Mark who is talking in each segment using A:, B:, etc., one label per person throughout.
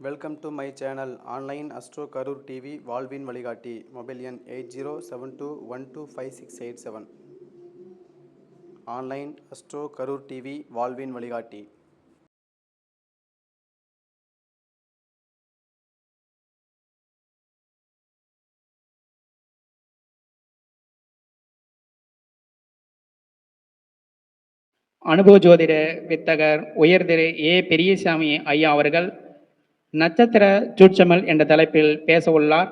A: Welcome to my channel online astro Karur TV வாழ்வின் வழிகாட்டி mobile எண் eight zero seven two one two five six eight seven online astro Karur TV வாழ்வின் வழிகாட்டி
B: அனுபவ ஜோதிட வித்தகர் உயர்திரு ஏ பெரியசாமி ஐயா அவர்கள் நட்சத்திர சூட்சமல் என்ற தலைப்பில் பேச உள்ளார்.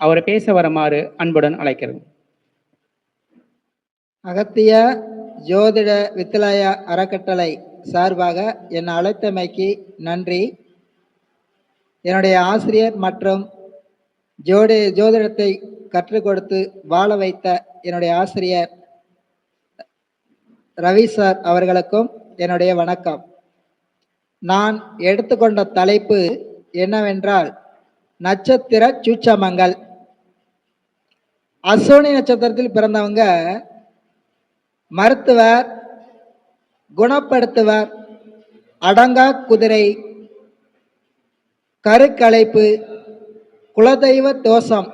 B: அவர் பேச வருமாறு அன்புடன் அழைக்கிறது
C: அகத்திய ஜோதிட வித்திலாய அறக்கட்டளை சார்பாக என்னை அழைத்தமைக்கு நன்றி. என்னுடைய ஆசிரியர் மற்றும் ஜோடி ஜோதிடத்தை கற்றுக் கொடுத்து வாழ வைத்த என்னுடைய ஆசிரியர் ரவி சார் அவர்களுக்கும் என்னுடைய வணக்கம். நான் எடுத்துக்கொண்ட தலைப்பு என்னவென்றால் நட்சத்திர சூட்சமங்கள். அஸ்வினி நட்சத்திரத்தில் பிறந்தவங்க மருத்துவர் குணப்படுத்துவர் அடங்கா குதிரை கருக்கலைப்பு குலதெய்வ தோஷம்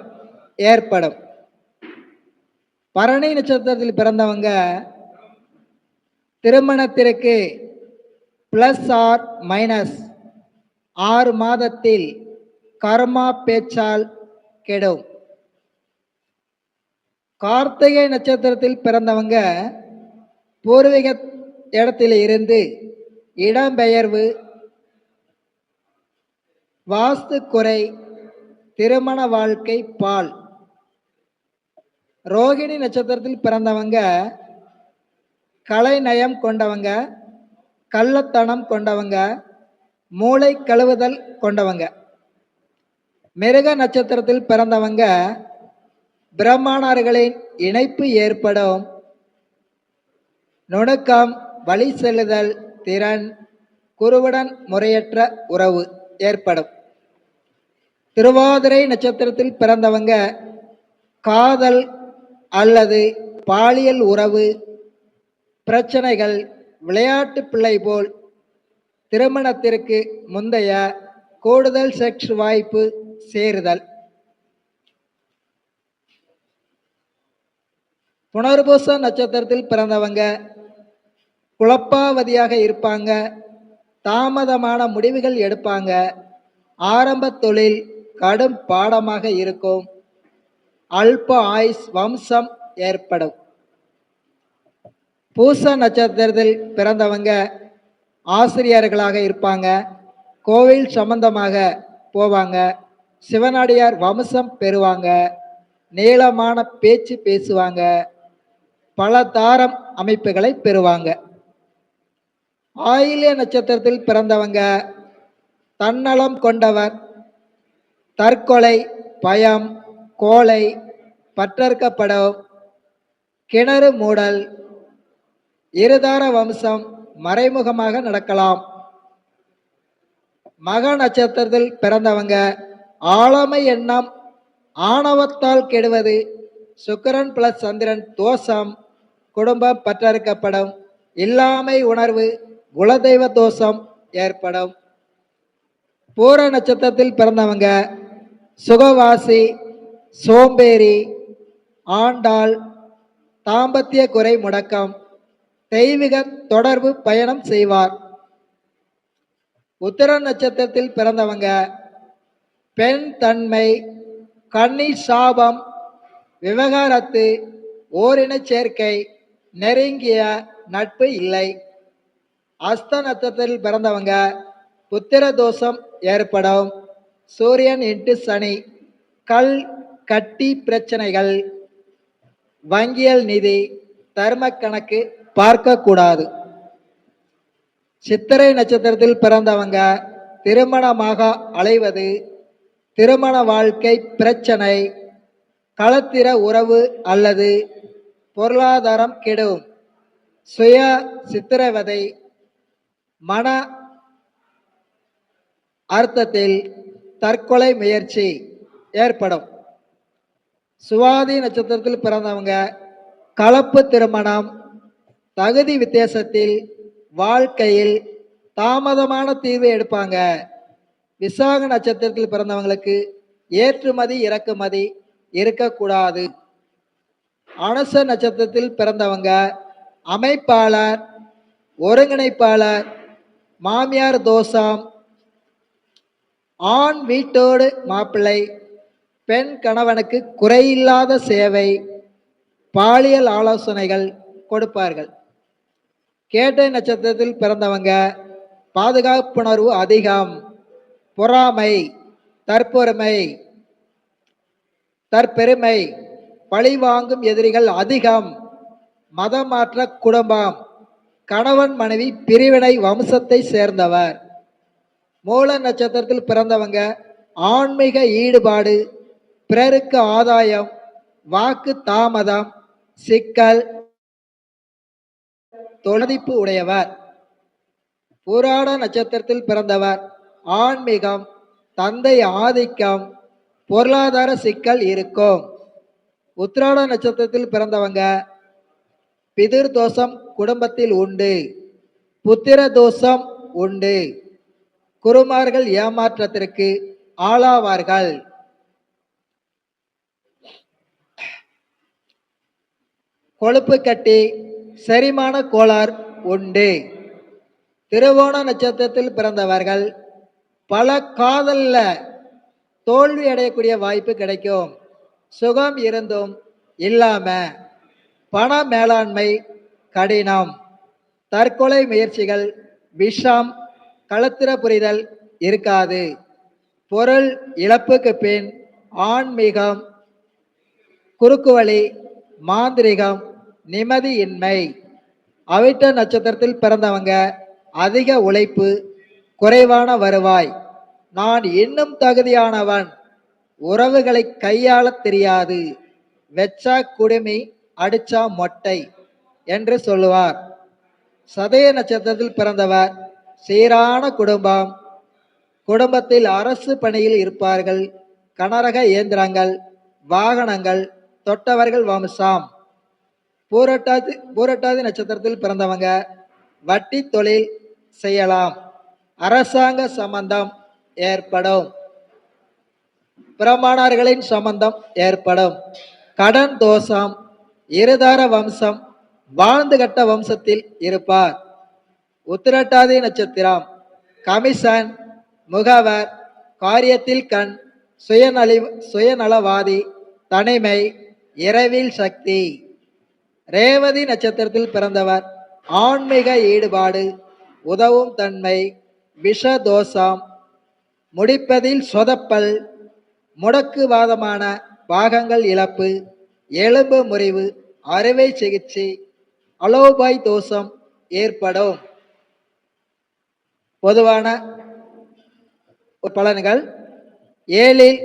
C: ஏற்படும். பரணி நட்சத்திரத்தில் பிறந்தவங்க திருமணத்திற்கு பிளஸ் ஆர் மைனஸ் ஆறு மாதத்தில் கர்மா பேச்சால் கெடும். கார்த்திகை நட்சத்திரத்தில் பிறந்தவங்க பூர்வீக இடத்தில் இருந்து இடம்பெயர்வு வாஸ்து குறை திருமண வாழ்க்கை பால். ரோகிணி நட்சத்திரத்தில் பிறந்தவங்க கலைநயம் கொண்டவங்க கள்ளத்தனம் கொண்டவங்க மூளை கழுவுதல் கொண்டவங்க. மிருக நட்சத்திரத்தில் பிறந்தவங்க பிரம்மாணர்களின் இணைப்பு ஏற்படும். நுணுக்கம் வழி செல்லுதல் திறன் குருவுடன் முறையற்ற உறவு ஏற்படும். திருவாதிரை நட்சத்திரத்தில் பிறந்தவங்க காதல் அல்லது பாலியல் உறவு பிரச்சனைகள் விளையாட்டு பிள்ளை போல் திருமணத்திற்கு முந்தைய கூடுதல் செக்ஸ் வாய்ப்பு சேருதல். புனர்பூச நட்சத்திரத்தில் பிறந்தவங்க குழப்பாவதியாக இருப்பாங்க. தாமதமான முடிவுகள் எடுப்பாங்க. ஆரம்ப தொழில் கடும் பாடமாக இருக்கும். அல்ப ஆயுஸ் வம்சம் ஏற்படும். பூச நட்சத்திரத்தில் பிறந்தவங்க ஆசிரியர்களாக இருப்பாங்க. கோவில் சம்பந்தமாக போவாங்க. சிவனடியார் வம்சம் பெறுவாங்க. நீளமான பேச்சு பேசுவாங்க. பல தாரம் அமைப்புகளை பெறுவாங்க. ஆயிலிய நட்சத்திரத்தில் பிறந்தவங்க தன்னலம் கொண்டவர் தற்கொலை பயம் கோலை பற்றற்கப்படும் கிணறு மூடல் இருதார வம்சம் மறைமுகமாக நடக்கலாம். மக நட்சத்திரத்தில் பிறந்தவங்க ஆழமை எண்ணம் ஆணவத்தால் கெடுவது சுக்கரன் பிளஸ் சந்திரன் தோஷம் குடும்பம் பற்றறுக்கப்படும் இல்லாமை உணர்வு குலதெய்வ தோஷம் ஏற்படும். பூர நட்சத்திரத்தில் பிறந்தவங்க சுகவாசி சோம்பேறி ஆண்டாள் தாம்பத்திய குறை முடக்கம் தெய்வீக தொடர்பு பயணம் செய்வார். உத்தர நட்சத்திரத்தில் பிறந்தவங்க பெண் தன்மை கன்னி சாபம் விவகாரத்து ஓரின சேர்க்கை நெருங்கிய நட்பு இல்லை. அஸ்த நட்சத்திரத்தில் பிறந்தவங்க புத்திர தோஷம் ஏற்படும். சூரியன் இன்ட்டு சனி கல் கட்டி பிரச்சனைகள் வங்கியல் நிதி தர்ம கணக்கு பார்க்கக்கூடாது. சித்திரை நட்சத்திரத்தில் பிறந்தவங்க திருமணமாக அலைவது திருமண வாழ்க்கை பிரச்சனை களத்திர உறவு அல்லது பொருளாதாரம் கெடும். சுய சித்திரவதை மன அர்த்தத்தில் தற்கொலை முயற்சி ஏற்படும். சுவாதி நட்சத்திரத்தில் பிறந்தவங்க கலப்பு திருமணம் தகுதி வித்தியாசத்தில் வாழ்க்கையில் தாமதமான தீர்வு எடுப்பாங்க. விசாக நட்சத்திரத்தில் பிறந்தவங்களுக்கு ஏற்றுமதி இறக்குமதி இருக்கக்கூடாது. அனுச நட்சத்திரத்தில் பிறந்தவங்க அமைப்பாளர் ஒருங்கிணைப்பாளர் மாமியார் தோசாம் ஆண் வீட்டோடு மாப்பிள்ளை பெண் கணவனுக்கு குறையில்லாத சேவை பாலியல் ஆலோசனைகள் கொடுப்பார்கள். கேட்டை நட்சத்திரத்தில் பிறந்தவங்க பாதுகாப்புணர்வு அதிகம் பொறாமை தற்பொறுமை தற்பெருமை பழிவாங்கும் எதிரிகள் அதிகம் மதமாற்ற குடும்பம் கணவன் மனைவி பிரிவினை வம்சத்தை சேர்ந்தவர். மூல நட்சத்திரத்தில் பிறந்தவங்க ஆன்மீக ஈடுபாடு பிறருக்கு ஆதாயம் வாக்கு தாமதம் சிக்கல் தொழுதிப்பு உடையவர். புராண நட்சத்திரத்தில் பிறந்தவர். ஆன்மீகம் தந்தை ஆதிக்கம் பொருளாதார சிக்கல் இருக்கும். உத்திராட நட்சத்திரத்தில் பிறந்தவங்க பிதிர் தோஷம் குடும்பத்தில் உண்டு. புத்திர தோஷம் உண்டு. குருமார்கள் ஏமாற்றத்திற்கு ஆளாவார்கள். கொழுப்பு கட்டி செரிமான கோளாறு உண்டு. திருவோண நட்சத்திரத்தில் பிறந்தவர்கள் பல காதலில் தோல்வி அடையக்கூடிய வாய்ப்பு கிடைக்கும். சுகம் இருந்தும் இல்லாம பண மேலாண்மை கடினம். தற்கொலை முயற்சிகள் விஷம் களத்திர புரிதல் இருக்காது. பொருள் இழப்புக்கு பின் ஆன்மீகம் குறுக்குவழி மாந்திரிகம் நிம்மதியின்மை அவிட்ட நட்சத்திரத்தில் பிறந்தவங்க அதிக உழைப்பு குறைவான வருவாய். நான் இன்னும் தகுதியானவன். உறவுகளை கையாளத் தெரியாது. வெச்சா குடுமி அடிச்சா மொட்டை என்று சொல்லுவார். சதய நட்சத்திரத்தில் பிறந்தவர் சீரான குடும்பம். குடும்பத்தில் அரசு பணியில் இருப்பார்கள். கனரக இயந்திரங்கள் வாகனங்கள் தொட்டவர்கள் வம்சாம். பூரட்டாதி பூரட்டாதி நட்சத்திரத்தில் பிறந்தவங்க வட்டி தொழில் செய்யலாம். அரசாங்க சம்பந்தம் ஏற்படும். பிரமாணர்களின் சம்பந்தம் ஏற்படும். கடன் தோஷம் இருதார வம்சம் வாழ்ந்து கட்ட வம்சத்தில் இருப்பார். உத்திரட்டாதி நட்சத்திரம் கமிஷன் முகவர் காரியத்தில் கண் சுயநலி சுயநலவாதி தனிமை இரவில் சக்தி. ரேவதி நட்சத்திரத்தில் பிறந்தவர். ஆன்மீக ஈடுபாடு உதவும் தன்மை விஷதோஷம் முடிப்பதில் சொதப்பல் முடக்குவாதமான பாகங்கள் இழப்பு எலும்பு முறிவு அறுவை சிகிச்சை அலோபாய் தோஷம் ஏற்படும். பொதுவான பலன்கள் ஏழில்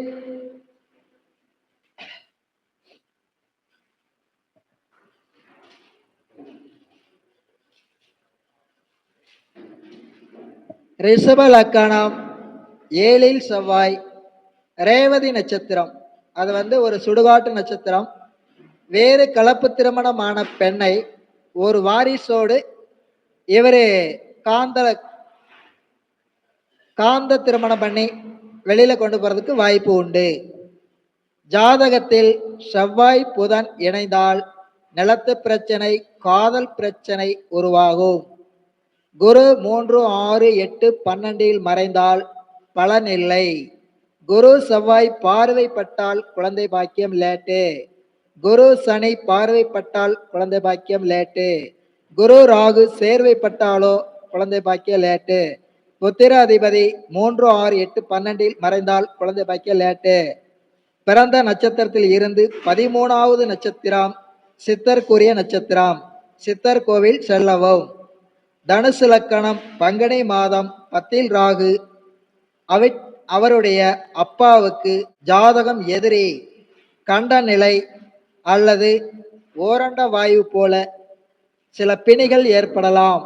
C: ரிஷப லக்கணம் ஏழில் செவ்வாய் ரேவதி நட்சத்திரம். அது வந்து ஒரு சுடுகாட்டு நட்சத்திரம். வேறு கலப்பு திருமணமான பெண்ணை ஒரு வாரிசோடு இவர் காந்த காந்த திருமணம் பண்ணி வெளியில் கொண்டு போகிறதுக்கு வாய்ப்பு உண்டு. ஜாதகத்தில் செவ்வாய் புதன் இணைந்தால் நிலத்து பிரச்சனை காதல் பிரச்சனை உருவாகும். குரு மூன்று ஆறு எட்டு பன்னெண்டில் மறைந்தால் பலன் இல்லை குரு செவ்வாய் பார்வைப்பட்டால் குழந்தை பாக்கியம் லேட்டு. குரு சனி பார்வைப்பட்டால் குழந்தை பாக்கியம் லேட்டு. குரு ராகு சேர்வைப்பட்டாலோ குழந்தை பாக்கியம் லேட்டு. புத்திர அதிபதி மூன்று ஆறு எட்டு பன்னெண்டில் மறைந்தால் குழந்தை பாக்கியம் லேட்டு. பிறந்த நட்சத்திரத்தில் இருந்து பதிமூணாவது நட்சத்திரம் சித்தர்க்குரிய நட்சத்திரம். சித்தர் கோவில் செல்லவும். தனுசு லக்கணம் பங்குனி மாதம் பத்தில் ராகு. அவை அவருடைய அப்பாவுக்கு ஜாதகம் எதிரி கண்ட நிலை அல்லது ஓரண்ட வாயு போல சில பிணிகள் ஏற்படலாம்.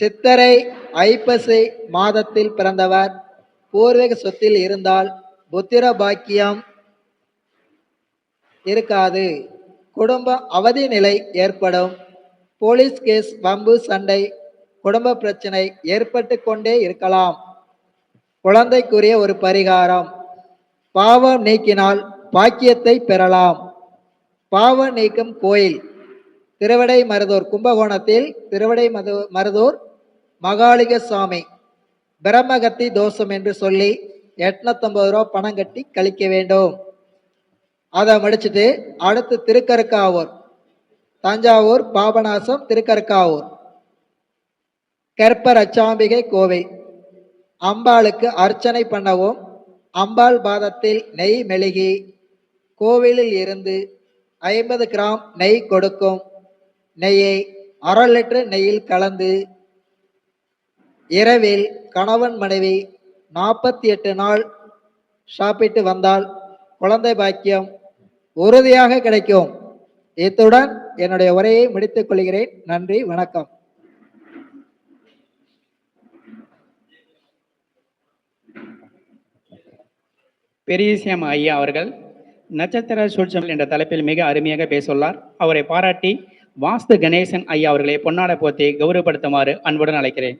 C: சித்தரை ஐப்பசி மாதத்தில் பிறந்தவர். பூர்வீக சொத்தில் இருந்தால் புத்திர பாக்கியம் இருக்காது. குடும்ப அவதி நிலை ஏற்படும். போலீஸ் கேஸ் வம்பு சண்டை குடும்ப பிரச்சனை ஏற்பட்டு கொண்டே இருக்கலாம். குழந்தைக்குரிய ஒரு பரிகாரம். பாவம் நீக்கினால் பாக்கியத்தை பெறலாம். பாவம் நீக்கும் கோயில். திருவிடை மருதூர் கும்பகோணத்தில் திருவிடை மது மருதூர் மகாளிக சுவாமி. பிரம்மகத்தி தோஷம் என்று சொல்லி எட்நூத்தம்பது ரூபா பணம் கட்டி கழிக்க வேண்டும். அதை முடிச்சுட்டு அடுத்து திருக்கருக்காவூர். தஞ்சாவூர் பாபநாசம் திருக்கருக்காவூர். கற்பர் அச்சாம்பிகை கோவை. அம்பாளுக்கு அர்ச்சனை பண்ணவும் அம்பாள் பாதத்தில் நெய் மெழுகி கோவிலில் இருந்து ஐம்பது கிராம் நெய் கொடுக்கும். நெய்யை அரை லிட்டர் நெய்யில் கலந்து இரவில் கணவன் மனைவி நாற்பத்தி எட்டு நாள் சாப்பிட்டு வந்தால் குழந்தை பாக்கியம் உறுதியாக கிடைக்கும். இத்துடன் என்னுடைய உரையை முடித்துக் கொள்கிறேன். நன்றி வணக்கம்.
B: பெரியசியம் ஐயா அவர்கள் நட்சத்திர சூழ்ச்சல் என்ற தலைப்பில் மிக அருமையாக பேசுள்ளார். அவரை பாராட்டி வாஸ்து கணேசன் ஐயா அவர்களை பொன்னாட போத்தி கௌரவப்படுத்துமாறு அன்புடன் அழைக்கிறேன்.